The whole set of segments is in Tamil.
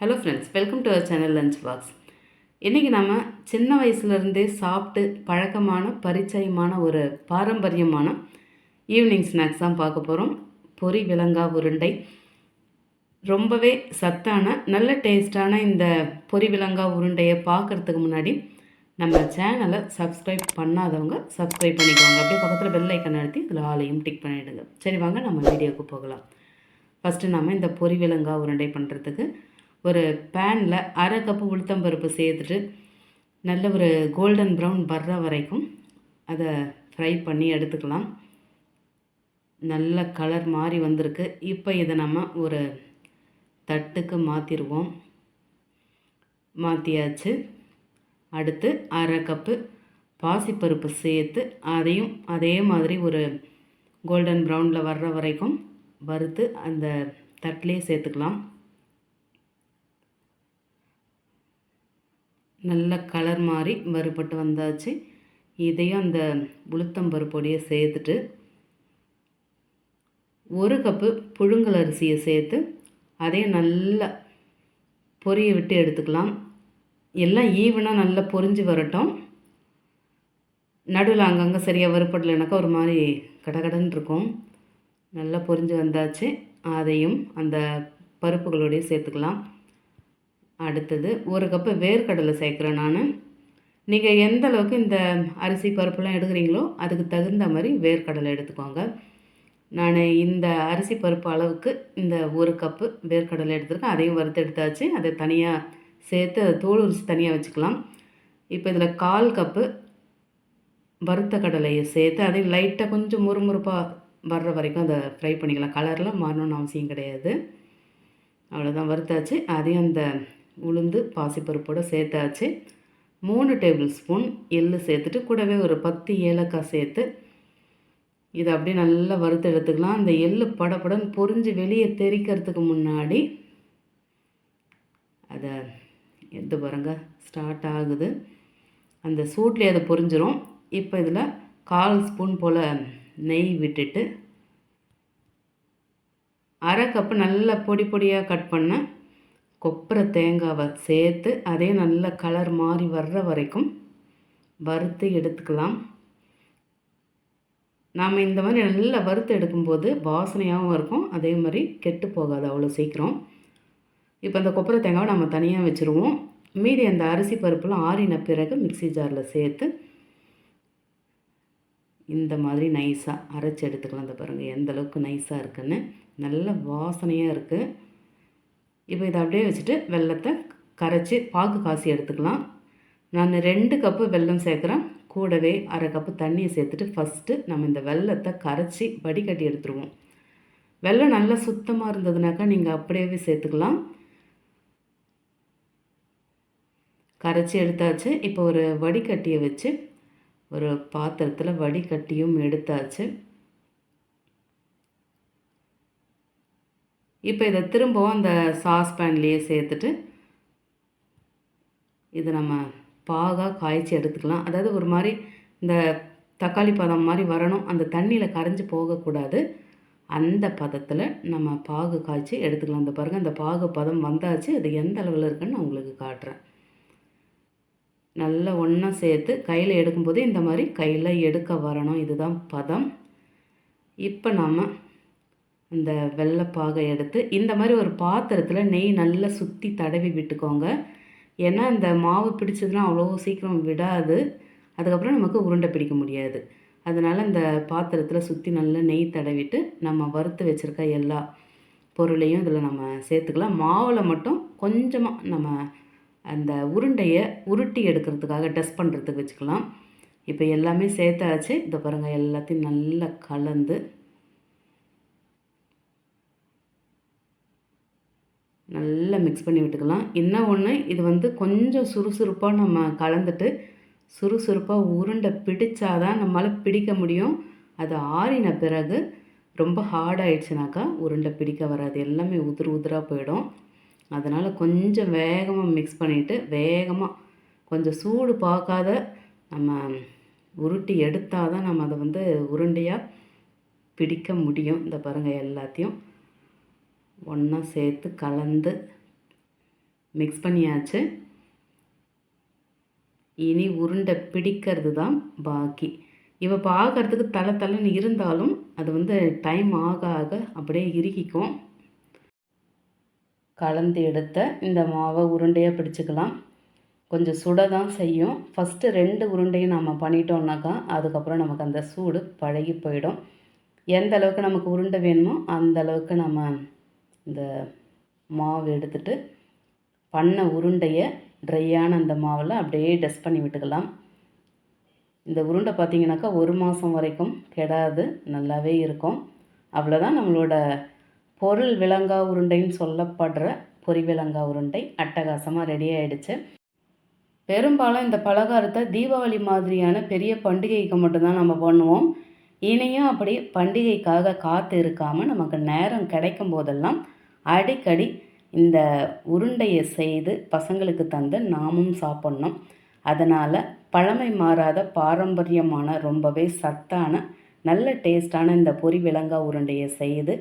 Hello friends welcome to our channel lunch box இன்றைக்கி நம்ம சின்ன வயசுலேருந்தே சாப்பிட்டு பழக்கமான பரிச்சயமான ஒரு பாரம்பரியமான ஈவினிங் ஸ்நாக்ஸ் தான் பார்க்க போகிறோம் பொரி விலங்கா உருண்டை. ரொம்பவே சத்தான நல்ல டேஸ்டான இந்த பொரி விலங்கா உருண்டையை பார்க்குறதுக்கு முன்னாடி நம்ம சேனலை சப்ஸ்கிரைப் பண்ணாதவங்க சப்ஸ்கிரைப் பண்ணிக்கோங்க. அப்படியே பக்கத்தில் பெல் ஐக்கன் அழுத்தி இதில் ஆலையும் டிக் பண்ணிவிடுங்க சரி வாங்க நம்ம வீடியோவுக்கு போகலாம். ஃபஸ்ட்டு நம்ம இந்த பொரி விலங்கா உருண்டை பண்ணுறதுக்கு ஒரு பேனில் அரை கப்பு உளுத்தம்பருப்பு சேர்த்துட்டு நல்ல ஒரு கோல்டன் ப்ரௌன் வர்ற வரைக்கும் அதை ஃப்ரை பண்ணி எடுத்துக்கலாம். நல்ல கலர் மாறி வந்திருக்கு. இப்போ இதை நம்ம ஒரு தட்டுக்கு மாற்றிடுவோம் மாற்றியாச்சு அடுத்து அரை கப்பு பாசிப்பருப்பு சேர்த்து அதையும் அதே மாதிரி ஒரு கோல்டன் ப்ரௌனில் வர்ற வரைக்கும் வறுத்து அந்த தட்டிலே சேர்த்துக்கலாம். நல்ல கலர் மாதிரி வறுபட்டு வந்தாச்சு. இதையும் அந்த உளுத்தம்பருப்பொடியை சேர்த்துட்டு ஒரு கப்பு புழுங்கல் அரிசியை சேர்த்து அதையும் நல்லா பொரிய விட்டு எடுத்துக்கலாம். எல்லாம் ஈவனாக நல்லா பொரிஞ்சு வரட்டும். நடுவில் அங்கங்கே சரியாக வறுப்படலைனாக்கா ஒரு மாதிரி கடகடன்னு இருக்கும். நல்லா பொரிஞ்சு வந்தாச்சு. அதையும் அந்த பருப்புகளோடய சேர்த்துக்கலாம். அடுத்தது ஒரு கப்பு வேர்க்கடலை சேர்க்குறேன் நான். நீங்கள் எந்த அளவுக்கு இந்த அரிசி பருப்புலாம் எடுக்கிறீங்களோ அதுக்கு தகுந்த மாதிரி வேர்க்கடலை எடுத்துக்கோங்க. நான் இந்த அரிசி பருப்பு அளவுக்கு இந்த ஒரு கப்பு வேர்க்கடலை எடுத்துருக்கேன். அதையும் வறுத்து எடுத்தாச்சு. அதை தனியாக சேர்த்து அதை தோல் உரிச்சு தனியாக வச்சுக்கலாம். இப்போ இதில் கால் கப்பு வறுத்த கடலையை சேர்த்து அதையும் லைட்டாக கொஞ்சம் முறுமுறுப்பாக வர்ற வரைக்கும் அதை ஃப்ரை பண்ணிக்கலாம். கலரில் மாறணும்னு அவசியம் கிடையாது. அவ்வளோதான் வறுத்தாச்சு. அதையும் அந்த உளுந்து பாசிப்பருப்போடு சேர்த்தாச்சு. மூணு டேபிள் ஸ்பூன் எள்ளு சேர்த்துட்டு கூடவே ஒரு பத்து ஏலக்காய் சேர்த்து இதை அப்படியே நல்லா வறுத்து எடுத்துக்கலாம். அந்த எள்ளு படப்படன்னு பொறிஞ்சு வெளியே தெரிக்கிறதுக்கு முன்னாடி அதை எது பாருங்க ஸ்டார்ட் ஆகுது. அந்த சூட்லேயே அதை பொறிஞ்சிரும். இப்போ இதில் கால் ஸ்பூன் போல் நெய் விட்டுட்டு அரை கப்பு நல்லா பொடி பொடியாக கட் பண்ண கொப்பரை தேங்காவை சேர்த்து அதே நல்ல கலர் மாறி வர்ற வரைக்கும் வறுத்து எடுத்துக்கலாம். நாம் இந்த மாதிரி நல்லா வறுத்து எடுக்கும்போது வாசனையாகவும் இருக்கும். அதே மாதிரி கெட்டு போகாது அவ்வளோ சீக்கிரம். இப்போ அந்த கொப்பரை தேங்காவை நம்ம தனியாக வச்சுருவோம். மீதி அந்த அரிசி பருப்புலாம் ஆறின பிறகு மிக்சி ஜாரில் சேர்த்து இந்த மாதிரி நைஸாக அரைச்சி எடுத்துக்கலாம். அந்த பாருங்கள் எந்த அளவுக்கு நைஸாக இருக்குன்னு. நல்ல வாசனையாக இருக்குது இப்போ இதை அப்படியே வச்சுட்டு வெள்ளத்தை கரைச்சி பாகு காசி எடுத்துக்கலாம். நான் ரெண்டு கப்பு வெல்லம் சேர்க்குறேன். கூடவே அரை கப்பு தண்ணியை சேர்த்துட்டு ஃபஸ்ட்டு நம்ம இந்த வெள்ளத்தை கரைச்சி வடிகட்டி எடுத்துருவோம். வெள்ளம் நல்லா சுத்தமாக இருந்ததுனாக்கா நீங்கள் அப்படியே சேர்த்துக்கலாம். கரைச்சி எடுத்தாச்சு. இப்போ ஒரு வடிகட்டியை வச்சு ஒரு பாத்திரத்தில் வடிகட்டியும் எடுத்தாச்சு. இப்போ இதை திரும்பவும் அந்த சாஸ் பேன்லேயே சேர்த்துட்டு இது நம்ம பாகாக காய்ச்சி எடுத்துக்கலாம். அதாவது ஒரு மாதிரி இந்த தக்காளி பதம் மாதிரி வரணும். அந்த தண்ணியில் கரைஞ்சி போகக்கூடாது. அந்த பதத்தில் நம்ம பாகு காய்ச்சி எடுத்துக்கலாம். அந்த பாருங்கள் அந்த பாகு பதம் வந்தாச்சு. அது எந்த அளவில் இருக்குன்னு நான் உங்களுக்கு காட்டுறேன். நல்லா ஒன்றா சேர்த்து கையில் எடுக்கும்போது இந்த மாதிரி கையில் எடுக்க வரணும். இதுதான் பதம். இப்போ நம்ம இந்த வெள்ளைப்பாகை எடுத்து இந்த மாதிரி ஒரு பாத்திரத்தில் நெய் நல்லா சுற்றி தடவி விட்டுக்கோங்க. ஏன்னா இந்த மாவு பிடிச்சதுன்னா அவ்வளோ சீக்கிரம் விடாது. அதுக்கப்புறம் நமக்கு உருண்டை பிடிக்க முடியாது. அதனால் இந்த பாத்திரத்தில் சுற்றி நல்லா நெய் தடவிட்டு நம்ம வறுத்து வச்சுருக்க எல்லா பொருளையும் இதில் நம்ம சேர்த்துக்கலாம். மாவில் மட்டும் கொஞ்சமாக நம்ம அந்த உருண்டையை உருட்டி எடுக்கிறதுக்காக டெஸ்ட் பண்ணுறதுக்கு வச்சுக்கலாம். இப்போ எல்லாமே சேர்த்தாச்சு. இதை பாருங்கள் எல்லாத்தையும் நல்லா கலந்து நல்லா மிக்ஸ் பண்ணி விட்டுக்கலாம். என்ன ஒன்று இது வந்து கொஞ்சம் சுறுசுறுப்பாக நம்ம கலந்துட்டு சுறுசுறுப்பாக உருண்டை பிடிச்சாதான் நம்மளால் பிடிக்க முடியும். அது ஆறின பிறகு ரொம்ப ஹார்ட் ஆயிடுச்சுனாக்கா உருண்டை பிடிக்க வராது. எல்லாமே உதிர் உதிராக போயிடும். அதனால் கொஞ்சம் வேகமாக மிக்ஸ் பண்ணிவிட்டு வேகமாக கொஞ்சம் சூடு பார்க்காத நம்ம உருட்டி எடுத்தால் தான் நம்ம அதை வந்து உருண்டையாக பிடிக்க முடியும். இந்த பாருங்கள் எல்லாத்தையும். ஒன்றா சேர்த்து கலந்து மிக்ஸ் பண்ணியாச்சு. இனி உருண்டை பிடிக்கிறது தான் பாக்கி. இவ பார்க்கறதுக்கு தலை தலைன்னு இருந்தாலும் அது வந்து டைம் ஆக ஆக அப்படியே இறுகிக்கும். கலந்து எடுத்த இந்த மாவை உருண்டையாக பிடிச்சிக்கலாம். கொஞ்சம் சுட தான் செய்யும். ஃபஸ்ட்டு ரெண்டு உருண்டையும் நம்ம பண்ணிட்டோம்னாக்கா அதுக்கப்புறம் நமக்கு அந்த சூடு பழகி போயிடும். எந்த அளவுக்கு நமக்கு உருண்டை வேணுமோ அந்த அளவுக்கு நம்ம இந்த மாவு எடுத்துட்டு பண்ண உருண்டையை ட்ரையான அந்த மாவில் அப்படியே டஸ்ட் பண்ணி விட்டுக்கலாம். இந்த உருண்டை பார்த்திங்கனாக்கா ஒரு மாதம் வரைக்கும் கெடாது நல்லாவே இருக்கும். அவ்வளோதான் நம்மளோட பொருள் விலங்கா உருண்டைன்னு சொல்லப்படுற பொரி விலங்கா உருண்டை அட்டகாசமாக ரெடி ஆகிடுச்சு பெரும்பாலும் இந்த பலகாரத்தை தீபாவளி மாதிரியான பெரிய பண்டிகைக்கு மட்டும்தான் நம்ம பண்ணுவோம். இனியும் அப்படி பண்டிகைக்காக காத்து இருக்காமல் நமக்கு நேரம் கிடைக்கும் போதெல்லாம் அடிக்கடி இந்த உருண்டையை செய்து பசங்களுக்கு தந்து நாமும் சாப்பிட்ணும். அதனால் பழமை மாறாத பாரம்பரியமான ரொம்பவே சத்தான நல்ல டேஸ்டான இந்த பொரி விலங்கா உருண்டையை செய்து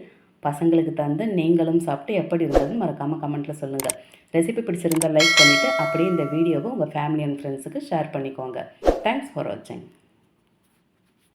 பசங்களுக்கு தந்து நீங்களும் சாப்பிட்டு எப்படி இருந்ததுன்னு மறக்காமல் கமெண்ட்டில் சொல்லுங்கள் ரெசிபி பிடிச்சிருந்தால் லைக் பண்ணிவிட்டு அப்படியே இந்த வீடியோவை உங்கள் ஃபேமிலி அண்ட் ஃப்ரெண்ட்ஸுக்கு ஷேர் பண்ணிக்கோங்க. தேங்க்ஸ் ஃபார் வாட்சிங்